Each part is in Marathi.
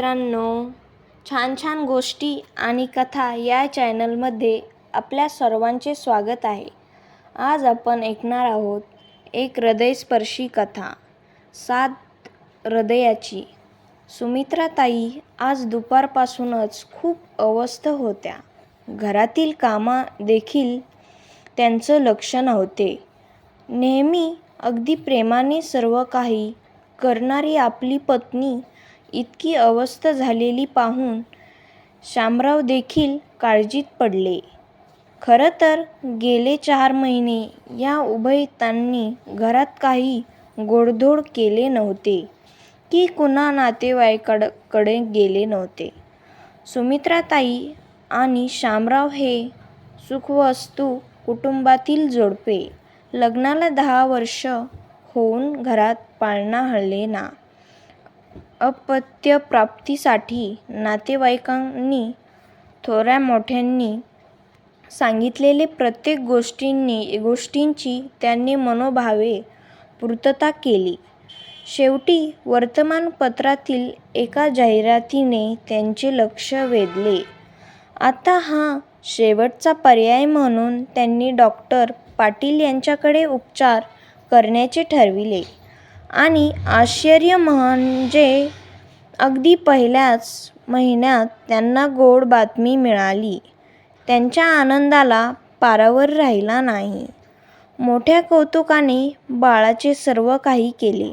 मित्रांनो छान छान गोष्टी आणि कथा या चॅनलमध्ये आपल्या सर्वांचे स्वागत आहे. आज आपण ऐकणार आहोत एक हृदयस्पर्शी कथा. सात हृदयाची. सुमित्राताई आज दुपारपासूनच खूप अवस्थ होत्या. घरातील कामा देखील त्यांचं लक्ष नव्हते. नेहमी अगदी प्रेमाने सर्व काही करणारी आपली पत्नी इतकी अवस्था झालेली पाहून शामराव देखील काळजीत पडले. खरं तर गेले चार महिने या उभयतांनी घरात काही गोडधोड केले नव्हते की कुणा नातेवाईकडकडे गेले नव्हते. सुमित्राताई आणि शामराव हे सुखवस्तू कुटुंबातील जोडपे. लग्नाला दहा वर्ष होऊन घरात पाळणा हलला अपत्यप्राप्तीसाठी नातेवाईकांनी थोरामोठ्यांनी सांगितलेले प्रत्येक गोष्टींनी गोष्टींची त्यांनी मनोभावे पूर्तता केली. शेवटी वर्तमानपत्रातील एका जाहिरातीने त्यांचे लक्ष वेधले. आता हा शेवटचा पर्याय म्हणून त्यांनी डॉक्टर पाटील यांच्याकडे उपचार करण्याचे ठरविले. आणि आश्चर्य म्हणजे अगदी पहिल्याच महिन्यात त्यांना गोड बातमी मिळाली. त्यांच्या आनंदाला पारावर राहिला नाही. मोठ्या कौतुकाने बाळाचे सर्व काही केले.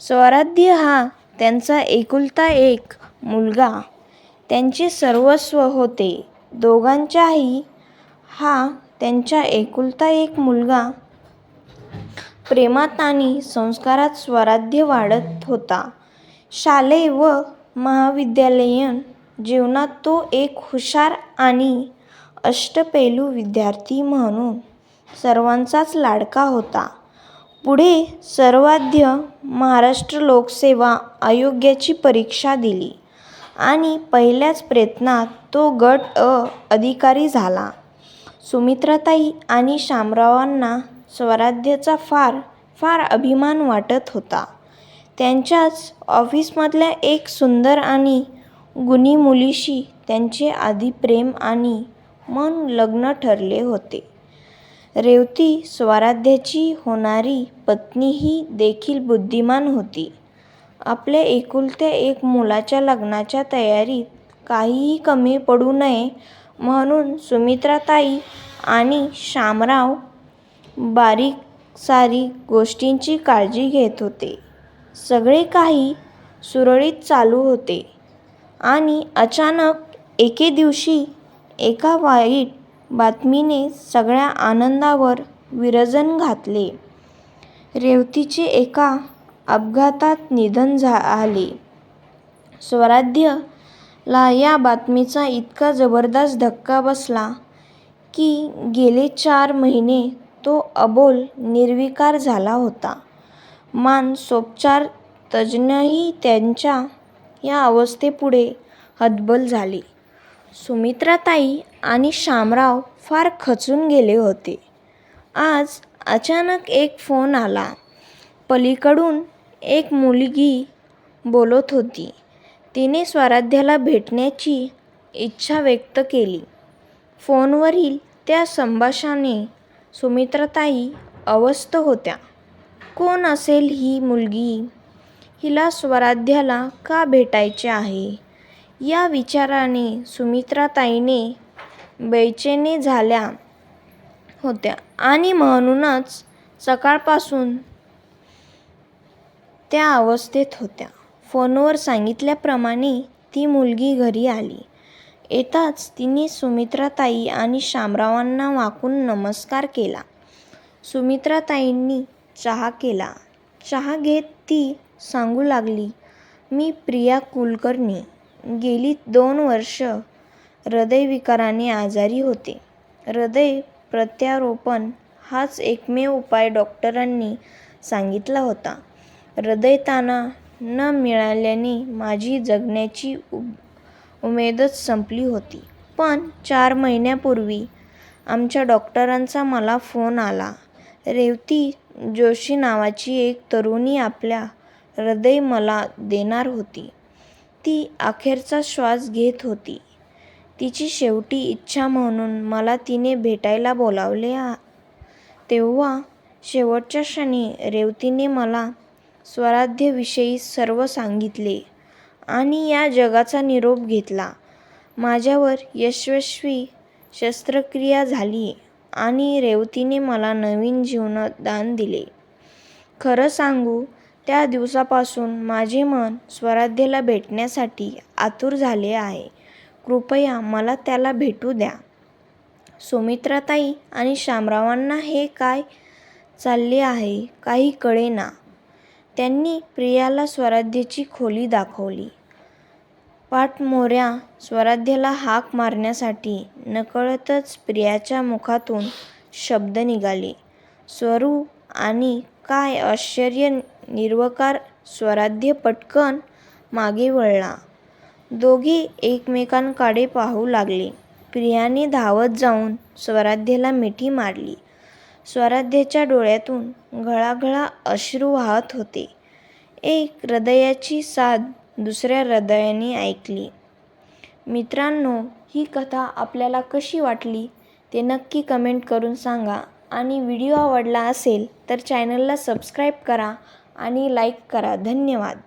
स्वराध्य हा त्यांचा एकुलता एक मुलगा. त्यांचे सर्वस्व होते. दोघांच्याही हा त्यांचा एकुलता एक मुलगा प्रेमात आणि संस्कारात स्वराध्य वाढत होता. शालेय व महाविद्यालयीन जीवनात तो एक हुशार आणि अष्टपैलू विद्यार्थी म्हणून सर्वांचाच लाडका होता. पुढे सर्वाध्य महाराष्ट्र लोकसेवा आयोगाची परीक्षा दिली आणि पहिल्याच प्रयत्नात तो गट अ अधिकारी झाला. सुमित्राताई आणि शामरावांना स्वराध्यचा फार फार अभिमान वाटत होता. त्यांच्याच ऑफिसमधल्या एक सुंदर आणि गुणी मुलीशी त्यांचे आधी प्रेम आणि मन लग्न ठरले होते. रेवती स्वराध्याची होणारी पत्नी ही देखील बुद्धिमान होती. आपल्या एकुलत्या एक मुलाच्या लग्नाच्या तयारीत काहीही कमी पडू नये म्हणून सुमित्राताई आणि शामराव बारीकसारीक गोष्टींची काळजी घेत होते. सगळे काही सुरळीत चालू होते आणि अचानक एके दिवशी एका वाईट बातमीने सगळ्या आनंदावर विरजन घातले. रेवतीचे एका अपघातात निधन झाले. स्वराध्यला या बातमीचा इतका जबरदस्त धक्का बसला की गेले चार महिने तो अबोल निर्विकार झाला होता. मानसोपचार तज्ज्ञही त्यांच्या या अवस्थेपुढे हतबल झाले. सुमित्राताई आणि शामराव फार खचून गेले होते. आज अचानक एक फोन आला. पलीकडून एक मुलगी बोलत होती. तिने स्वराध्याला भेटण्याची इच्छा व्यक्त केली. फोनवरील त्या संभाषणाने सुमित्राताई अस्वस्थ होत्या. कोण असेल ही मुलगी? हिला स्वराध्याला का भेटायचे आहे या विचाराने सुमित्राताईने बेचैनी झाल्या होत्या आणि म्हणूनच सकाळपासून त्या अवस्थेत होत्या. फोनवर सांगितल्याप्रमाणे ती मुलगी घरी आली. येताच तिने सुमित्राताई आणि शामरावांना वाकून नमस्कार केला. सुमित्राताईंनी चहा केला. चहा घेत ती सांगू लागली मी प्रिया कुलकर्णी. गेली दोन वर्ष हृदयविकाराने आजारी होते. हृदय प्रत्यारोपण हाच एकमेव उपाय डॉक्टरांनी सांगितला होता. हृदयताना न मिळाल्याने माझी जगण्याची उमेदच संपली होती पण चार महिन्यापूर्वी आमच्या डॉक्टरांचा मला फोन आला रेवती जोशी नावाची एक तरुणी आपल्या हृदय मला देणार होती ती अखेरचा श्वास घेत होती. तिची शेवटी इच्छा म्हणून मला तिने भेटायला बोलावले. तेव्हा शेवटच्या क्षणी रेवतीने मला स्वराध्यविषयी सर्व सांगितले आणि या जगाचा निरोप घेतला. माझ्यावर यशस्वी शस्त्रक्रिया झाली आणि रेवतीने मला नवीन जीवनदान दिले. खरं सांगू त्या दिवसापासून माझे मन स्वराध्यला भेटण्यासाठी आतुर झाले आहे. कृपया मला त्याला भेटू द्या. सुमित्राताई आणि शामरावांना हे काय चालले आहे काही कळेना. त्यांनी प्रियाला स्वराध्यची खोली दाखवली. पाठमोऱ्या स्वराध्यला हाक मारण्यासाठी नकळतच प्रियाच्या मुखातून शब्द निघाले. स्वरू आणि काय आश्चर्य निर्विकार स्वराध्य पटकन मागे वळला. दोघे एकमेकांकडे पाहू लागले. प्रियाने धावत जाऊन स्वराध्यला मिठी मारली. स्वराध्यच्या डोळ्यातून घळाघळा अश्रू वाहत होते. एक हृदयाची साथ दुसऱ्या हृदयाने ऐकली. मित्रांनो ही कथा आपल्याला कशी वाटली ते नक्की कमेंट करून सांगा आणि व्हिडिओ आवडला असेल तर चॅनलला सबस्क्राईब करा आणि लाईक करा. धन्यवाद.